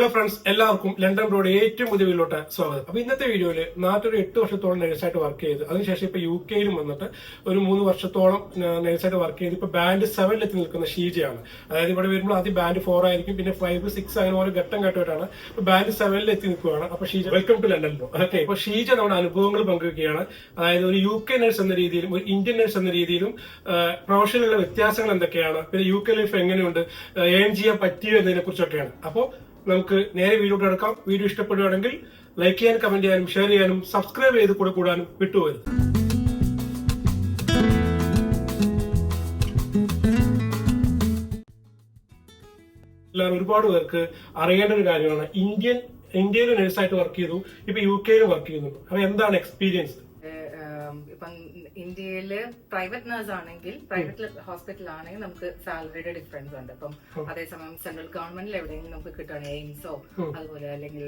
Hello friends എല്ലാവർക്കും London broad ഏറ്റവും പുതിയ വീട്ടിലോട്ട് സ്വാഗതം. അപ്പൊ ഇന്നത്തെ വീഡിയോയിൽ നാട്ടിൽ എട്ട് വർഷത്തോളം നേഴ്സായിട്ട് വർക്ക് ചെയ്ത്. അതിനുശേഷം ഇപ്പൊ യു കെയിലും വന്നിട്ട് ഒരു മൂന്ന് വർഷത്തോളം നേഴ്സായിട്ട് വർക്ക് ചെയ്ത്. ഇപ്പൊ ബാൻഡ് സെവനിൽ എത്തി നിൽക്കുന്ന ഷീജയാണ്. അതായത് ഇവിടെ വരുമ്പോൾ ആദ്യം ബാൻഡ് ഫോർ ആയിരിക്കും പിന്നെ ഫൈവ് സിക്സ് അങ്ങനെ ഓരോ ഘട്ടം ഘട്ടമായിട്ടാണ് ഇപ്പൊ ബാൻഡ് സെവനിൽ എത്തി നിൽക്കുകയാണ് അപ്പൊ Sheeja welcome to London okay അപ്പൊ ഷീജ നമ്മുടെ അനുഭവങ്ങൾ പങ്കുവയ്ക്കുകയാണ് അതായത് ഒരു യു കെ നേഴ്സ് എന്ന രീതിയിലും ഒരു ഇന്ത്യൻ നേഴ്സ് എന്ന രീതിയിലും പ്രൊഫഷനിലുള്ള വ്യത്യാസങ്ങൾ എന്തൊക്കെയാണ്? പിന്നെ യു കെ ലൈഫ് എങ്ങനെയുണ്ട്? ഏൺ ചെയ്യാൻ പറ്റിയോ എന്നതിനെ കുറിച്ചൊക്കെയാണ് അപ്പോൾ നമുക്ക് നേരെ വീഡിയോ എടുക്കാം വീഡിയോ ഇഷ്ടപ്പെടുകയാണെങ്കിൽ ലൈക്ക് ചെയ്യാനും കമന്റ് ചെയ്യാനും ഷെയർ ചെയ്യാനും സബ്സ്ക്രൈബ് ചെയ്ത് കൂടെ കൂടാനും വിട്ടുപോകരുത്. എല്ലാവരും ഒരുപാട് പേർക്ക് അറിയേണ്ട ഒരു കാര്യമാണ്. ഇന്ത്യൻ ഇന്ത്യയിൽ നഴ്സായിട്ട് വർക്ക് ചെയ്തു. ഇപ്പൊ യു കെയിൽ വർക്ക് ചെയ്യുന്നു അപ്പൊ എന്താണ് എക്സ്പീരിയൻസ് ഇപ്പം ഇന്ത്യയിൽ പ്രൈവറ്റ് നേഴ്സ് ആണെങ്കിൽ പ്രൈവറ്റ് ഹോസ്പിറ്റൽ ആണെങ്കിൽ നമുക്ക് സാലറിയുടെ ഡിഫറൻസ് ഉണ്ട്. അപ്പം അതേസമയം സെൻട്രൽ ഗവൺമെന്റിൽ എവിടെയെങ്കിലും നമുക്ക് കിട്ടണ എയിംസോ അതുപോലെ അല്ലെങ്കിൽ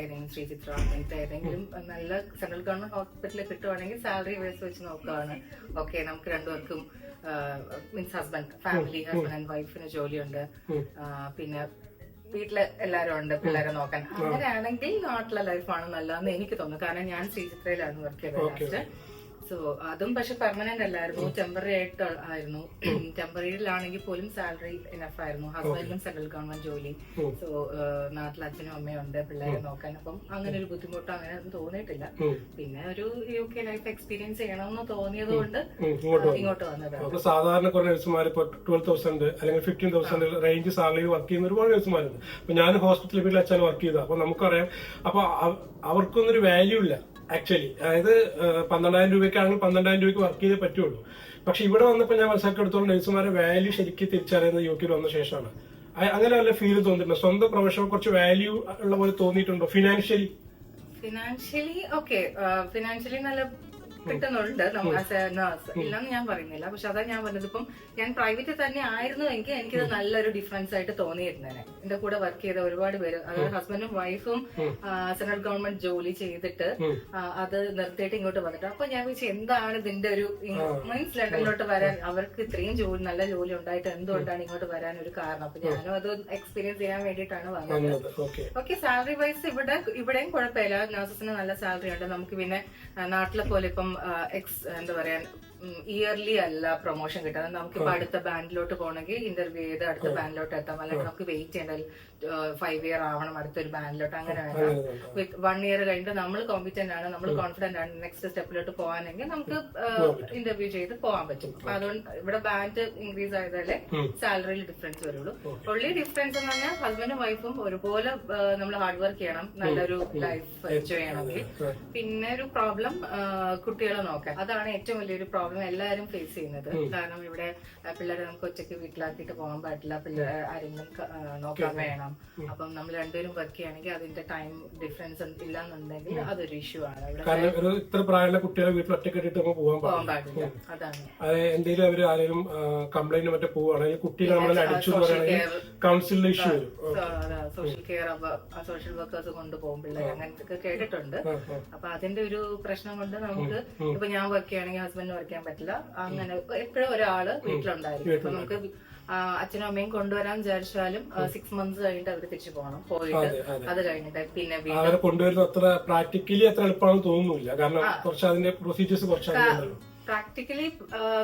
ഏതെങ്കിലും ശ്രീചിത്ര അങ്ങനത്തെ ഏതെങ്കിലും നല്ല സെൻട്രൽ ഗവൺമെന്റ് ഹോസ്പിറ്റലിൽ കിട്ടുവാണെങ്കിൽ സാലറി വേസ് വെച്ച് നോക്കുകയാണ് ഓക്കെ നമുക്ക് രണ്ടുപേർക്കും means husband family husband and വൈഫിന് ജോലിയുണ്ട്. പിന്നെ വീട്ടിൽ എല്ലാരും ഉണ്ട് പിള്ളേരെ നോക്കാൻ. അങ്ങനെയാണെങ്കിൽ നാട്ടിലെ ലൈഫാണ് നല്ലതെന്ന് എനിക്ക് തോന്നുന്നു. കാരണം ഞാൻ ശ്രീചിത്രയിലാണ് വർക്ക് ചെയ്തത് സോ അതും പക്ഷെ പെർമനന്റ് അല്ലായിരുന്നു. ടെമ്പററി ആയിട്ട് ആയിരുന്നു. ടെമ്പററിയിലാണെങ്കിൽ പോലും സാലറി ഇനഫ് ആയിരുന്നു. ഹസ്ബൻഡും സെൻട്രൽ ഗവൺമെന്റ് ജോലി സോ നാട്ടിൽ അച്ഛനും അമ്മയും ഉണ്ട്. പിള്ളേരെ നോക്കാൻ. അപ്പം അങ്ങനെ ഒരു ബുദ്ധിമുട്ടോ അങ്ങനെ ഒന്നും തോന്നിയിട്ടില്ല. പിന്നെ ഒരു യു കെ ലൈഫ് എക്സ്പീരിയൻസ് ചെയ്യണമെന്ന് തോന്നിയത് കൊണ്ട് ഇങ്ങോട്ട് വന്നതാണ് വന്നത്. സാധാരണ കുറെ നഴ്സുമാർ ഇപ്പൊ ട്വൽവ് തൗസൻഡ് അല്ലെങ്കിൽ fifteen thousand range salary work ചെയ്യുന്ന ഒരുപാട് നഴ്സുമാരുണ്ട് അപ്പൊ ഞാൻ ഹോസ്പിറ്റലിൽ വീട്ടിൽ അച്ഛൻ വർക്ക് ചെയ്ത അപ്പൊ നമുക്കറിയാം. അപ്പൊ ഒരു വാല്യൂ ഇല്ല. ആക്ച്വലി അതായത് പന്ത്രണ്ടായിരം രൂപയ്ക്കാണെങ്കിൽ പന്ത്രണ്ടായിരം രൂപയ്ക്ക് വർക്ക് ചെയ്തേ പറ്റുള്ളൂ. പക്ഷെ ഇവിടെ വന്നപ്പോൾ ഞാൻ മനസ്സിലാക്കിയെടുത്തോളം നഴ്സുമാരെ വാല്യൂ ശരിക്കും തിരിച്ചറിയുന്നത് യു കെയിൽ വന്ന ശേഷമാണ്. അങ്ങനെ നല്ല ഫീൽ തോന്നിട്ടുണ്ട് സ്വന്തം പ്രൊഫഷൻ കുറച്ച് വാല്യൂ ഉള്ള പോലെ തോന്നിയിട്ടുണ്ടോ? ഫിനാൻഷ്യലി ഫിനാൻഷ്യലി ഓക്കെ ഫിനാൻഷ്യലി നല്ല കിട്ടുന്നുണ്ട് നമ്മൾ ആസ് എ നേഴ്സ് ഇല്ലെന്ന് ഞാൻ പറയുന്നില്ല. പക്ഷെ അതാ ഞാൻ പറഞ്ഞത്. ഇപ്പം ഞാൻ പ്രൈവറ്റ് തന്നെ ആയിരുന്നു എങ്കിൽ എനിക്കത് നല്ലൊരു ഡിഫറൻസ് ആയിട്ട് തോന്നിയിരുന്നേനെ. എന്റെ കൂടെ വർക്ക് ചെയ്ത ഒരുപാട് പേര് അതായത് ഹസ്ബൻഡും വൈഫും സെൻട്രൽ ഗവൺമെന്റ് ജോലി ചെയ്തിട്ട് അത് നിർത്തിയിട്ട് ഇങ്ങോട്ട് വന്നിട്ട്. അപ്പൊ ഞാൻ വെച്ച് എന്താണ് ഇതിന്റെ ഒരു മീൻസ് ലണ്ടനിലോട്ട് വരാൻ? അവർക്ക് ഇത്രയും ജോലി നല്ല ജോലി ഉണ്ടായിട്ട് എന്തുകൊണ്ടാണ് ഇങ്ങോട്ട് വരാൻ ഒരു കാരണം? അപ്പൊ ഞാനും അത് എക്സ്പീരിയൻസ് ചെയ്യാൻ വേണ്ടിയിട്ടാണ് വന്നത്. ഓക്കെ. സാലറി വൈസ് ഇവിടെ ഇവിടെയും കുഴപ്പമില്ല. നഴ്സസിന് നല്ല സാലറി ഉണ്ട്. നമുക്ക് പിന്നെ നാട്ടിലെ പോലെ ഇപ്പം എക്സ് എന്താ പറയാ ഇയർലി അല്ല പ്രൊമോഷൻ കിട്ടുന്നത് ഇപ്പൊ അടുത്ത ബാൻഡിലോട്ട് പോകണമെങ്കിൽ ഇന്റർവ്യൂ ചെയ്ത് അടുത്ത ബാൻഡിലോട്ട് എത്താം അല്ലെങ്കിൽ നമുക്ക് വെയിറ്റ് ചെയ്യണ്ട ഫൈവ് ഇയർ ആവണം അടുത്തൊരു ബാൻഡിലോട്ട് അങ്ങനെ വേണം. വിത്ത് വൺ ഇയർ കഴിഞ്ഞിട്ട് നമ്മൾ കോമ്പിറ്റന്റ് ആണ് നമ്മൾ കോൺഫിഡന്റ് ആണ്. നെക്സ്റ്റ് സ്റ്റെപ്പിലോട്ട് പോകാനെങ്കിൽ നമുക്ക് ഇന്റർവ്യൂ ചെയ്ത് പോകാൻ പറ്റും. അപ്പൊ അതുകൊണ്ട് ഇവിടെ ബാൻഡ് ഇൻക്രീസ് ആയതാലേ സാലറിയിൽ ഡിഫറൻസ് വരുള്ളൂ. ഉള്ളി ഡിഫറൻസ് എന്ന് പറഞ്ഞാൽ ഹസ്ബൻഡും വൈഫും ഒരുപോലെ നമ്മൾ ഹാർഡ് വർക്ക് ചെയ്യണം. നല്ലൊരു ലൈഫ് എൻജോയ് ചെയ്യണമെങ്കിൽ. പിന്നെ ഒരു പ്രോബ്ലം കുട്ടികളെ നോക്കാൻ അതാണ് ഏറ്റവും വലിയൊരു പ്രോബ്ലം എല്ലാവരും ഫേസ് ചെയ്യുന്നത്. കാരണം ഇവിടെ പിള്ളേരെ നമുക്ക് ഒറ്റയ്ക്ക് വീട്ടിലാക്കിയിട്ട് പോകാൻ പാടില്ല. പിള്ളേരെ ആരെങ്കിലും നോക്കാൻ വേണം. അപ്പം നമ്മൾ രണ്ടുപേരും വർക്ക് ചെയ്യുകയാണെങ്കിൽ അതിന്റെ ടൈം ഡിഫറൻസ് ഇല്ലാന്നുണ്ടെങ്കിൽ അതൊരു ഇഷ്യൂ ആണ്. കാരണം ഒരു ഇത്ര പ്രായമുള്ള കുട്ടികളെ വീട്ടിൽ ഒറ്റക്കെട്ടിട്ട് നമ്മൾ പോകാൻ പാടില്ല. അതാണ്. അത് എന്തെങ്കിലും അവർ ആരെങ്കിലും കംപ്ലൈന്റ് മറ്റേ പോവുകയാണെങ്കിൽ കുട്ടികളെ നമ്മളെ അടിച്ചു കൗൺസിലിന്റെ issue social care social workers കൊണ്ട് പിള്ളേർ അങ്ങനത്തെ കേട്ടിട്ടുണ്ട്. അപ്പൊ അതിന്റെ ഒരു പ്രശ്നം കൊണ്ട് നമുക്ക് ഇപ്പൊ ഞാൻ വർക്ക് ചെയ്യുകയാണെങ്കിൽ ഹസ്ബൻഡിന് വർക്ക് ചെയ്യാൻ പറ്റില്ല. അങ്ങനെ എപ്പോഴും ഒരാൾ വീട്ടിലുണ്ടായിരിക്കും. നമുക്ക് അച്ഛനും അമ്മയും കൊണ്ടുവരാൻ വിചാരിച്ചാലും സിക്സ് മന്ത്സ് കഴിഞ്ഞിട്ട് അവർ തിരിച്ചു പോകണം. പോയിട്ട് അതെ, കഴിഞ്ഞിട്ട് പിന്നെ അവരെ കൊണ്ടുവരുന്ന അത്ര പ്രാക്ടിക്കലി അത്ര എളുപ്പമാണെന്ന് തോന്നുന്നില്ല. കാരണം കുറച്ച് അതിന്റെ പ്രൊസീജിയേഴ്സ് കുറച്ച്. പ്രാക്ടിക്കലി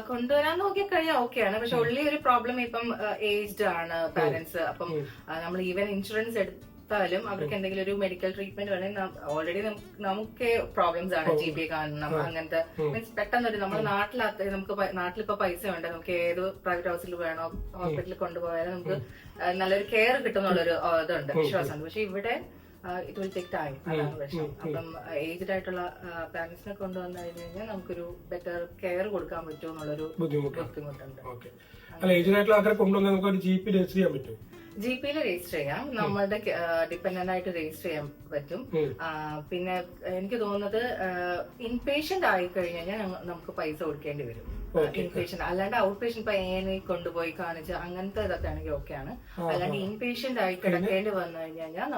കൊണ്ടുവരാൻ നോക്കിയാൽ കഴിഞ്ഞാൽ ഓക്കെയാണ് പക്ഷെ ഉള്ളി ഒരു പ്രോബ്ലം ഇപ്പം ഏജ്ഡ് ആണ് പാരന്റ്സ് അപ്പം നമ്മൾ ഈവൻ ഇൻഷുറൻസ് എടുത്താലും അവർക്ക് എന്തെങ്കിലും ഒരു മെഡിക്കൽ ട്രീറ്റ്മെന്റ് വേണമെങ്കിൽ ഓൾറെഡി നമുക്ക് പ്രോബ്ലംസ് ആണ് ജി ബി കാണണം അങ്ങനത്തെ. മീൻസ് പെട്ടെന്ന് ഒരു നമ്മുടെ നാട്ടിലത്തെ നമുക്ക് നാട്ടിലിപ്പോ പൈസ വേണ്ട? നമുക്ക് ഏത് പ്രൈവറ്റ് ഹൗസിൽ വേണോ ഹോസ്പിറ്റലിൽ കൊണ്ടുപോയാലും നമുക്ക് നല്ലൊരു കെയർ കിട്ടുന്നുള്ളൊരു ഇതുണ്ട് വിശ്വാസമുണ്ട്. പക്ഷെ ഇവിടെ ഇറ്റ് വിൽ ടേക്ക് ടൈം അതാണ് പ്രശ്നം. അപ്പം ഏജ്ഡ് ആയിട്ടുള്ള പാരന്റ്സിനെ കൊണ്ടുവന്നു കഴിഞ്ഞു കഴിഞ്ഞാൽ നമുക്കൊരു ബെറ്റർ കെയർ കൊടുക്കാൻ പറ്റുമെന്നുള്ളൊരു ബുദ്ധിമുട്ടാണ്. ബുദ്ധിമുട്ടുണ്ട്. അല്ല അല്ല ആയിട്ടുള്ള ആൾക്കാരെ കൊണ്ടുവന്നാൽ നമുക്ക് ഒരു ജി പി രജിസ്റ്റർ ചെയ്യാൻ പറ്റും ജി പിയിൽ രജിസ്റ്റർ ചെയ്യാം. നമ്മളുടെ ഡിപ്പെൻഡന്റ് ആയിട്ട് രജിസ്റ്റർ ചെയ്യാൻ പറ്റും. പിന്നെ എനിക്ക് തോന്നുന്നത് ഇൻപേഷ്യന്റ് ആയി കഴിഞ്ഞു കഴിഞ്ഞാൽ നമുക്ക് പൈസ കൊടുക്കേണ്ടി വരും. ഇൻപേഷ്യന്റ് അല്ലാണ്ട് ഔട്ട് പേഷ്യന്റ് ഇപ്പൊ ഏനെ കൊണ്ടുപോയി കാണിച്ച് അങ്ങനത്തെ ഇതൊക്കെ ആണെങ്കിൽ ആണ് അല്ലാണ്ട് ഇൻപേഷ്യന്റ് ആയി കിടക്കേണ്ടി വന്നു കഴിഞ്ഞാൽ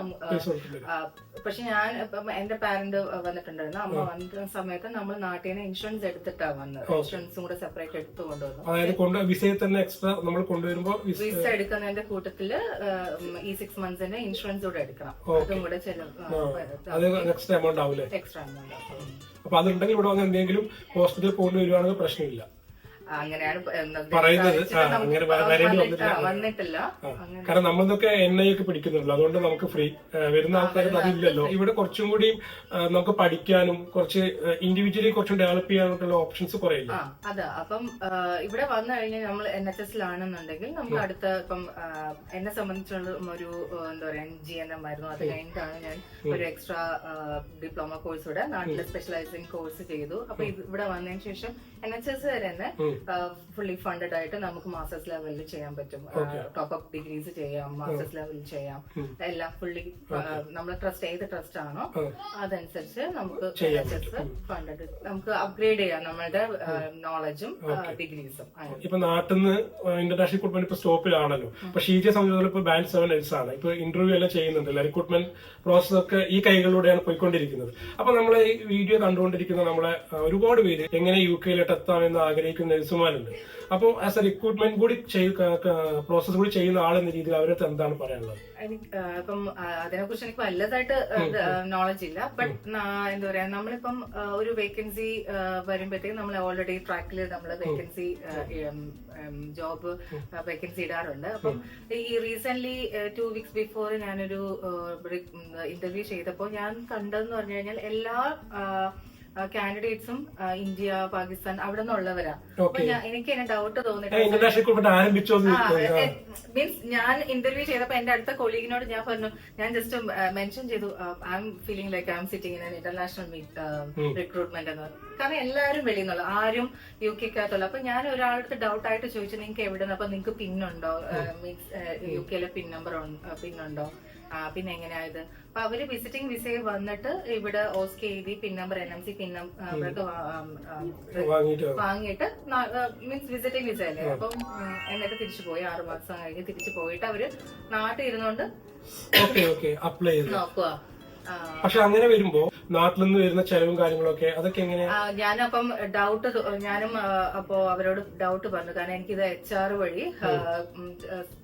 പക്ഷെ ഞാൻ എന്റെ പാരന്റ് വന്നിട്ടുണ്ടായിരുന്നു. അമ്മ വന്ന സമയത്ത് നമ്മൾ നാട്ടിൽ നിന്ന് ഇൻഷുറൻസ് എടുത്തിട്ടാ വന്നത്. ഇൻഷുറൻസും കൂടെ സെപ്പറേറ്റ് എടുത്തു കൊണ്ടുവന്നു. വിസയിൽ തന്നെ എക്സ്ട്രാ നമ്മൾ വിസ എടുക്കുന്നതിന്റെ കൂട്ടത്തിൽ ഈ സിക്സ് മന്ത്സിന്റെ ഇൻഷുറൻസ് കൂടെ എടുക്കണം. അതും കൂടെ എമൗണ്ട് എക്സ്ട്രാ എമൗണ്ട് അപ്പൊ അതുണ്ടെങ്കിൽ ഇവിടെ വന്ന് എന്തെങ്കിലും ഹോസ്പിറ്റലിൽ പോകേണ്ടി വരുവാണെങ്കിൽ പ്രശ്നമില്ല. അങ്ങനെയാണ് വന്നിട്ടില്ല. കാരണം നമ്മളൊക്കെ ഐ ഒക്കെ പിടിക്കുന്നുള്ളൂ അതുകൊണ്ട് നമുക്ക് ഫ്രീ. വരുന്ന ആൾക്കാർക്ക് അതില്ലല്ലോ. ഇവിടെ കുറച്ചും കൂടി നമുക്ക് പഠിക്കാനും കുറച്ച് ഇൻഡിവിജ്വലി കുറച്ചും ഡെവലപ്പ് ചെയ്യാനൊക്കെയുള്ള ഓപ്ഷൻസ് കുറെ അതെ. അപ്പം ഇവിടെ വന്നു കഴിഞ്ഞാൽ നമ്മൾ എൻ എച്ച് എസിലാണെന്നുണ്ടെങ്കിൽ നമുക്ക് അടുത്ത ഇപ്പം എന്നെ സംബന്ധിച്ചുള്ള ഒരു എന്താ പറയാ ജി എൻ എം ആയിരുന്നു. അത് കഴിഞ്ഞിട്ടാണ് ഞാൻ ഒരു എക്സ്ട്രാ ഡിപ്ലോമ കോഴ്സ് ഇവിടെ നാട്ടിലെ സ്പെഷ്യലൈസിങ് കോഴ്സ് ചെയ്തു. അപ്പൊ ഇവിടെ വന്നതിന് ശേഷം എൻ എച്ച് എസ് വരെ തന്നെ ഫുള്ളി ഫണ്ടഡ് ആയിട്ട് നമുക്ക് മാസ്റ്റേഴ്സ് ലെവലിൽ ചെയ്യാൻ പറ്റും. ടോപ്പ് അപ്പ് ഡിഗ്രീസ് ചെയ്യാം മാസ്റ്റേഴ്സ് ലെവലിൽ ചെയ്യാം. എല്ലാം ഫുള്ളി നമ്മൾ ട്രസ്റ്റ് ഏത് ട്രസ്റ്റ് ആണോ അതനുസരിച്ച് നമുക്ക് ഫണ്ടഡ് നമുക്ക് അപ്ഗ്രേഡ് ചെയ്യാം നമ്മളുടെ നോളജും ഡിഗ്രീസും ഇപ്പൊ നാട്ടിൽ നിന്ന് ഇന്റർനാഷണൽ റിക്രൂട്ട്മെന്റ് ഇപ്പൊ സ്റ്റോപ്പിലാണല്ലോ അപ്പൊ ഷീജയെ സംബന്ധിച്ചിടത്തോളം ഇപ്പൊ ബാൻഡ് സെവൻ എൽസ് ആണ്. ഇപ്പൊ ഇന്റർവ്യൂ എല്ലാം ചെയ്യുന്നുണ്ടല്ലോ റിക്രൂട്ട്മെന്റ് പ്രോസസ് ഒക്കെ ഈ കൈകളിലൂടെയാണ് പോയിക്കൊണ്ടിരിക്കുന്നത്. അപ്പൊ നമ്മൾ ഈ വീഡിയോ കണ്ടുകൊണ്ടിരിക്കുന്ന നമ്മളെ ഒരുപാട് പേര് എങ്ങനെ യു കെയിലോട്ട് എത്താമെന്ന് ആഗ്രഹിക്കുന്ന നഴ്സുമാരുണ്ട് അപ്പോൾ ആസ് എ റിക്രൂട്ട്മെന്റ് കൂടി പ്രോസസ് കൂടി ചെയ്യുന്ന ആളെന്ന രീതിയിൽ അവരടുത്ത് എന്താണ് പറയാനുള്ളത്? ഇപ്പം അതിനെ കുറിച്ച് എനിക്ക് വല്ലതായിട്ട് നോളജ് ഇല്ല. ബട്ട് എന്താ പറയാ നമ്മളിപ്പം ഒരു വേക്കൻസി വരുമ്പോഴത്തേക്കും നമ്മൾ ഓൾറെഡി ട്രാക്കിൽ നമ്മൾ വേക്കൻസി ജോബ് വേക്കൻസി ഇടാറുണ്ട്. അപ്പം ഈ റീസെന്റ് ടു വീക്സ് ബിഫോർ ഞാനൊരു ഇന്റർവ്യൂ ചെയ്തപ്പോൾ ഞാൻ കണ്ടതെന്ന് പറഞ്ഞു കഴിഞ്ഞാൽ എല്ലാ കാൻഡിഡേറ്റ്സും ഇന്ത്യ പാകിസ്ഥാൻ അവിടെ നിന്നുള്ളവരാ. അപ്പൊ എനിക്ക് എന്നെ ഡൗട്ട് ആരംഭിച്ചോ മീൻസ് ഞാൻ ഇന്റർവ്യൂ ചെയ്തപ്പോ എന്റെ അടുത്ത കൊളീഗിനോട് ഞാൻ പറഞ്ഞു ഞാൻ ജസ്റ്റ് മെൻഷൻ ചെയ്തു I'm feeling like I'm sitting in international recruitment എന്ന് കാരണം എല്ലാവരും വെളിയിൽ നിന്നുള്ള ആരും യു കെക്കകത്തുള്ള അപ്പൊ ഞാൻ ഒരാളുടെ ഡൗട്ട് ആയിട്ട് ചോദിച്ചു നിങ്ങൾക്ക് എവിടെ നിന്ന് അപ്പൊ നിങ്ങൾക്ക് പിന്നുണ്ടോ? മീൻസ് യു കെയിലെ പിൻ നമ്പർ പിന്നുണ്ടോ? പിന്നെ എങ്ങനെയായത്? അപ്പൊ അവർ വിസിറ്റിംഗ് വിസയിൽ വന്നിട്ട് ഇവിടെ ഓസ്കെ എഴുതി PIN number N M C PIN number വാങ്ങിയിട്ട് മീൻസ് വിസിറ്റിംഗ് വിസ അല്ലേ? അപ്പം എന്നിട്ട് തിരിച്ചു പോയി. ആറു മാസം കഴിഞ്ഞ് തിരിച്ചു പോയിട്ട് അവർ നാട്ടിൽ ഇരുന്നോണ്ട് നോക്കുക പക്ഷെ അങ്ങനെ വരുമ്പോ നാട്ടിൽ നിന്ന് വരുന്ന ചെലവും കാര്യങ്ങളൊക്കെ അതൊക്കെ എങ്ങനെയാണ് ഞാനപ്പം ഡൗട്ട് ഞാനും അപ്പോ അവരോട് ഡൗട്ട് പറഞ്ഞു. കാരണം എനിക്കിത് എച്ച് ആർ വഴി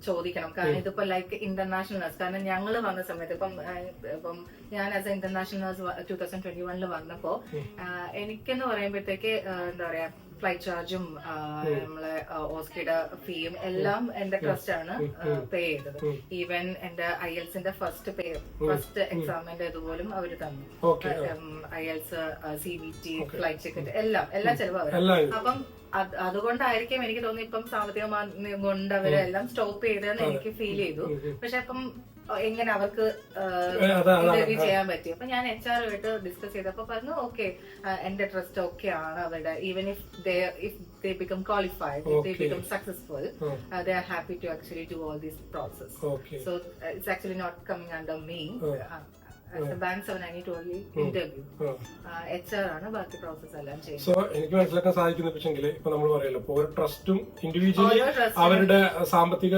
ചോദിക്കണം. കാരണം ഇതിപ്പോ ലൈക്ക് ഇന്റർനാഷണൽ നഴ്സ് കാരണം ഞങ്ങൾ വന്ന സമയത്ത് ഇപ്പം ഇപ്പം ഞാൻ as a international nurse two thousand twenty വണ്ണിൽ വന്നപ്പോ എനിക്കെന്ന് പറയുമ്പോഴത്തേക്ക് എന്താ പറയാ ഫ്ലൈറ്റ് ചാർജും നമ്മളെ ഓസ്കിയുടെ ഫീയും എല്ലാം എന്റെ ട്രസ്റ്റ് ആണ് പേ ചെയ്തത്. ഈവൻ എന്റെ ഐ എൽസിന്റെ ഫസ്റ്റ് പേ ഫസ്റ്റ് എക്സാമിന്റെ ഇതുപോലും അവർ തന്നു. IELTS C B T flight ticket എല്ലാം എല്ലാ ചെലവ് അവർ അപ്പം അത് അതുകൊണ്ടായിരിക്കും എനിക്ക് തോന്നി ഇപ്പം സാമ്പത്തിക കൊണ്ട് അവരെല്ലാം സ്റ്റോപ്പ് ചെയ്തതെന്ന് എനിക്ക് ഫീൽ ചെയ്തു. പക്ഷെ അപ്പം എങ്ങനെ അവർക്ക് ഇന്റർവ്യൂ ചെയ്യാൻ പറ്റി. അപ്പൊ ഞാൻ എച്ച് ആർ ആയിട്ട് ഡിസ്കസ് ചെയ്തപ്പോ പറഞ്ഞു ഓക്കെ എന്റെ ട്രസ്റ്റ് ഓക്കെ ആണ് അവരുടെ. Even if they if they become qualified they. Become successful they are happy to actually do all these process so it's actually not coming under coming ആണ് ബാക്കി process എല്ലാം ചെയ്യുന്നത്. So എനിക്ക് മനസ്സിലാക്കാൻ സാധിക്കുന്ന പക്ഷെങ്കിൽ ഇപ്പൊ നമ്മൾ പറയല്ലോ ഓരോ ട്രസ്റ്റും ഇൻഡിവിജ്വലി അവരുടെ സാമ്പത്തിക